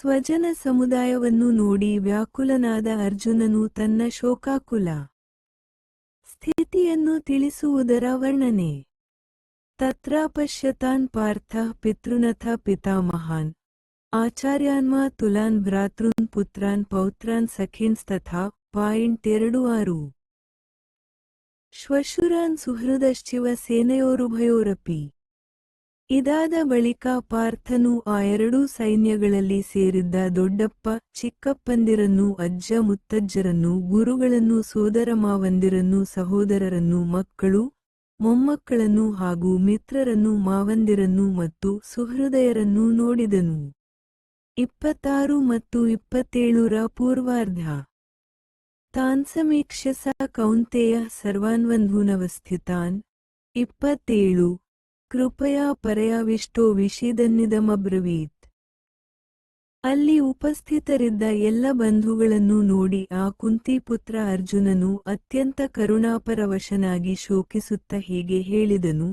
ಸ್ವಜನ ಸಮುದಾಯವನ್ನು ನೋಡಿ ವ್ಯಾಕುಲನಾದ ಅರ್ಜುನನು ತನ್ನ ಶೋಕಾಕುಲ ಸ್ಥಿತಿಯನ್ನು ತಿಳಿಸುವುದರ ವರ್ಣನೆ. ತತ್ರಾಪಶ್ಯತಾನ್ ಪಾರ್ಥ ಪಿತೃನಥ ಪಿತಾಮಹಾನ್. ಆಚಾರ್ಯಾನ್ಮಾ ತುಲಾನ್ ಭ್ರಾತೃನ್ ಪುತ್ರಾನ್ ಪೌತ್ರಾನ್ ಸಖಿನ್ಸ್ತಥಾ ಪಾಯಿಂಟ್ ಎರಡು ಆರು. ಶ್ವಶುರಾನ್ ಸುಹೃದಶ್ಚಿವ ಸೇನೆಯೋರುಭಯೋರಪಿ. ಇದಾದ ಬಳಿಕ ಪಾರ್ಥನು ಆ ಎರಡೂ ಸೈನ್ಯಗಳಲ್ಲಿ ಸೇರಿದ್ದ ದೊಡ್ಡಪ್ಪ, ಚಿಕ್ಕಪ್ಪಂದಿರನ್ನು, ಅಜ್ಜ ಮುತ್ತಜ್ಜರನ್ನು, ಗುರುಗಳನ್ನು, ಸೋದರ ಮಾವಂದಿರನ್ನು, ಸಹೋದರರನ್ನು, ಮಕ್ಕಳು, ಮೊಮ್ಮಕ್ಕಳನ್ನು ಹಾಗೂ ಮಿತ್ರರನ್ನು, ಮಾವಂದಿರನ್ನು ಮತ್ತು ಸುಹೃದಯರನ್ನು ನೋಡಿದನು. ಇಪ್ಪತ್ತಾರು ಮತ್ತು ಇಪ್ಪತ್ತೇಳರ ಪೂರ್ವಾರ್ಧ. ತಾನ್ ಸಮೀಕ್ಷಸ ಸ ಕೌಂತೆಯ ಸರ್ವಾನ್ವಂಧೂನವಸ್ಥಿತಾನ್ ಇಪ್ಪತ್ತೇಳು. ಕೃಪಯಾ ಪರಯಾವಿಷ್ಟೋ ವಿಷಿದನ್ನಿದಮಬ್ರವೀತ್ ಅಲ್ಲಿ ಉಪಸ್ಥಿತರಿದ್ದ ಎಲ್ಲ ಬಂಧುಗಳನ್ನು ನೋಡಿ ಆ ಕುಂತಿಪುತ್ರ ಅರ್ಜುನನು ಅತ್ಯಂತ ಕರುಣಾಪರವಶನಾಗಿ ಶೋಕಿಸುತ್ತ ಹೀಗೆ ಹೇಳಿದನು